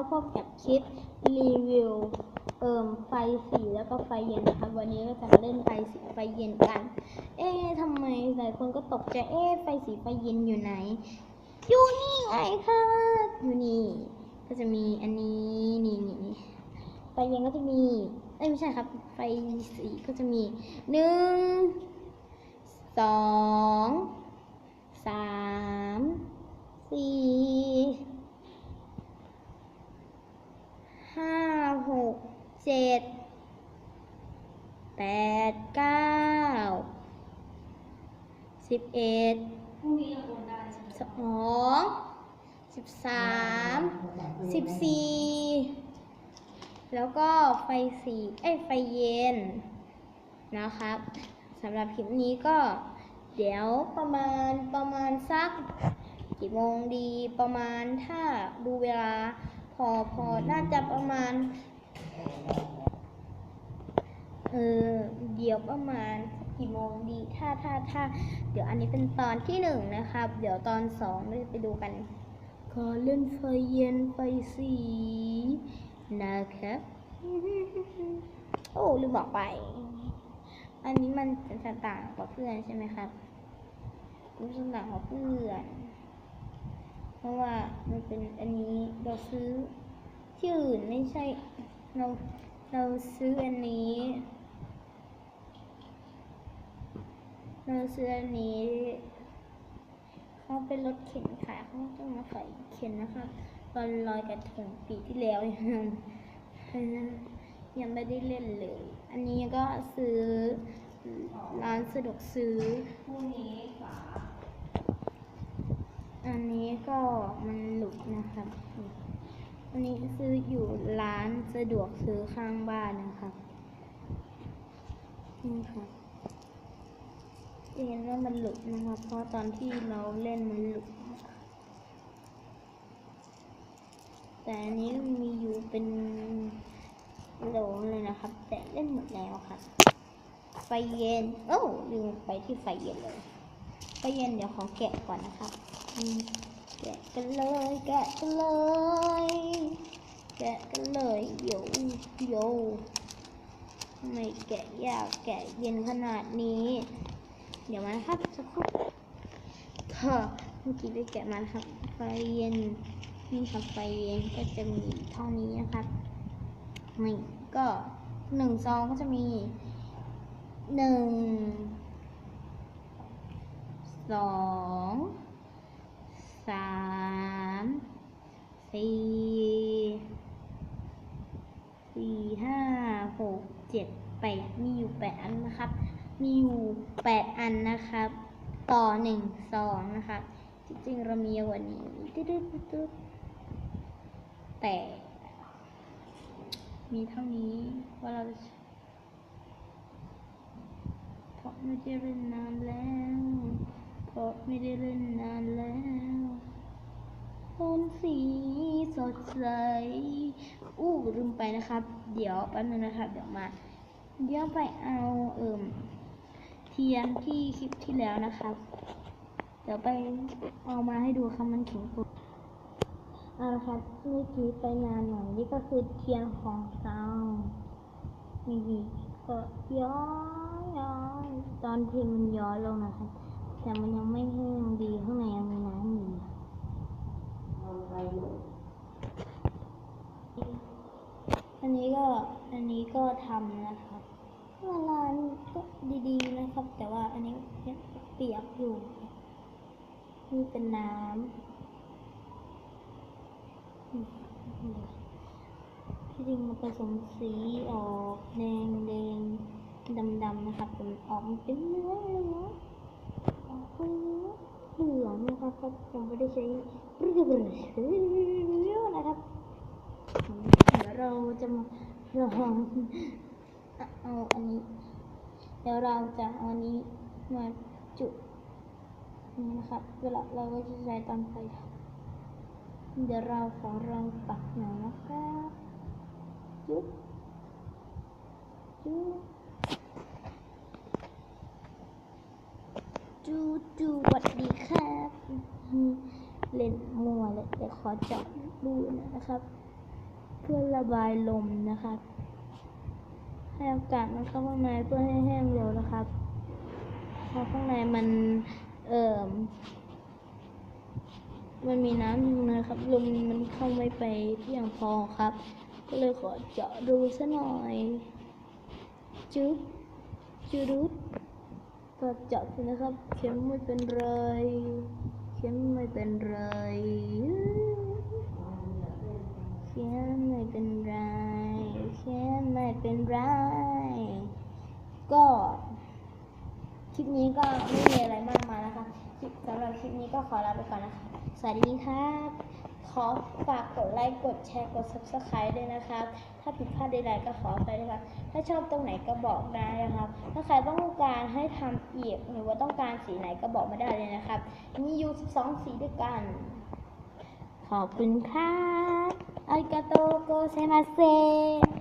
มาพบกับคลิปรีวิวเอิมไฟสีแล้วก็ไฟเย็นนะคะวันนี้ก็จะมาเล่นไฟสีไฟเย็นกัน เอ๊ะทำไมหลายคนก็ตกใจเอ๊ะไฟสีไฟเย็นอยู่ไหนอยู่นี่ไงค่ะอยู่นี่ก็จะมีอันนี้นี่นี่นี่ไฟเย็นก็จะมีเอ้ยไม่ใช่ครับ ไฟสีก็จะมีหนึ่งสองสามสี่ห้าหกเจ็ด แปดเก้าสิบเอ็ดสองสิบสามสิบสี่แล้วก็ไฟสีเอ้ไฟเย็นนะครับสำหรับคลิปนี้ก็เดี๋ยวประมาณประมาณสักกี่โมงดีประมาณถ้าดูเวลาพอพอน่าจะประมาณ เออเดี๋ยวประมาณกี่โมงดีถ้าถ้าถ้าเดี๋ยวอันนี้เป็นตอนที่หนึ่งนะครับ เดี๋ยวตอนสองเราจะไปดูกันก็เล่นไฟเย็นไฟสีนะครับ โอ้ลืมบอกไป อันนี้มันจะต่างกว่าเพื่อนใช่ไหมครับรู้สึกต่างกว่าเพื่อน เพราะว่ามันเป็นอันนี้เราซื้อที่อื่นไม่ใช่เราเราซื้ออันนี้ เราซื้ออันนี้เขาเป็นรถเข็นขายเขาต้องมาใส่เข็นนะคะตอนลอยกระทงปีที่แล้วยังยังไม่ได้เล่นเลย อันนี้ก็ซื้อร้านสะดวกซื้ออันนี้ก็มันหลุดนะครับอันนี้ซื้ออยู่ร้านสะดวกซื้อข้างบ้านนะครับนี่ค่ะ จะเห็นว่ามันหลุดนะครับ เพราะตอนที่เราเล่นมันหลุด แต่อันนี้มีอยู่เป็นโหลเลยนะครับ แต่เล่นหมดแล้วค่ะ ไฟเย็น โอ้ลืมไปที่ไฟเย็นเลย ไฟเย็นเดี๋ยวขอแกะก่อนนะครับแกะกันเลย แกะกันเลย แกะกันเลยโยโยไม่แกะยากแกะเย็นขนาดนี้ เดี๋ยวมานะครับสักครู่ก็เมื่อกี้ได้แกะมาครับไฟเย็นนี่ครับไฟเย็นก็จะมีเท่านี้นะครับนี่ก็หนึ่งซองก็จะมีหนึ่งสองสามสี่สี่ห้าหกเจ็ดแปดมีอยู่แปดอันนะครับ มีอยู่แปดอันนะครับ ต่อหนึ่งซองนะครับจริงๆ เรามีกว่านี้ตึ๊ดแต่ มีเท่านี้ว่าเราจะเพราะไม่ได้เล่นนานแล้วเพราะไม่ได้เล่นนานแล้วโทนสีสดใส อู้ลืมไปนะครับ เดี๋ยวแป๊บนึงนะครับ เดี๋ยวมา เดี๋ยวไปเอาเอิ่ม เทียนที่คลิปที่แล้วนะครับ เดี๋ยวไปเอามาให้ดูครับมันแข็งปุ๊บเอาละครับเมื่อกี้ไปนานหน่อยนี่ก็คือเทียนของเรานี่ก็ย้อยย้อยตอนเพลงมันย้อยลงนะครับ แต่มันยังไม่แห้งดีข้างในยังมีน้ำอยู่อันนี้ก็อันนี้ก็ทำนะครั บเวลาก็ดีๆนะครับ แต่ว่าอันนี้เปียกอยู่นี่เป็นน้ำที่จริงมันผสมสีออกแดงแดงดำๆนะครับแต่มันออกมเป็นเนื้อเลยนะออกเป็นเนื้อเหลืองนะครับก็ยังไม่ได้ใช้เรื่อนะครับเดี๋ยวเราจะมาลอง เอาอันนี้ เดี๋ยวเราจะเอาอันนี้มาจุดนี่นะครับ เวลาเราก็จะใช้ตอนไฟเดี๋ยวเราขอลองปักหน่อยนะครับจุดจุดจูจูสวัสดีครับเล่นมัวเลยเดี๋ยวขอจับดูหนอยนะครับ เพื่อระบายลมนะครับ ให้อากาศมันเข้าข้างในเพื่อให้แห้งเร็วนะครับเพราะข้างในมันเอ่อมันมีน้ำอยู่นะครับลมมันเข้าไม่ไปเพียงพอครับ ก็เลยขอเจาะดูซะหน่อยจึ๊บจุดุดก็เจาะสินะครับ เข็มไม่เป็นไรเข็มไม่เป็นไรเข็มไม่เป็นไรเข็มไม่เป็นไร ก็ คลิป นี้ก็ไม่มีอะไรมากมายนะคะสำหรับคลิปนี้ก็ขอลาไปก่อนนะคะ สวัสดีครับ ขอฝากกดไลค์ กดแชร์ กด subscribe ด้วยนะครับ ถ้าผิดพลาดใดๆก็ขอไปด้วยครับ ถ้าชอบตรงไหนก็บอกได้นะครับ ถ้าใครต้องการให้ทำอีกหรือว่าต้องการสีไหนก็บอกมาได้เลยนะครับ มีอยู่12สีด้วยกัน ขอบคุณครับอาริกาโตโกเซมาเซ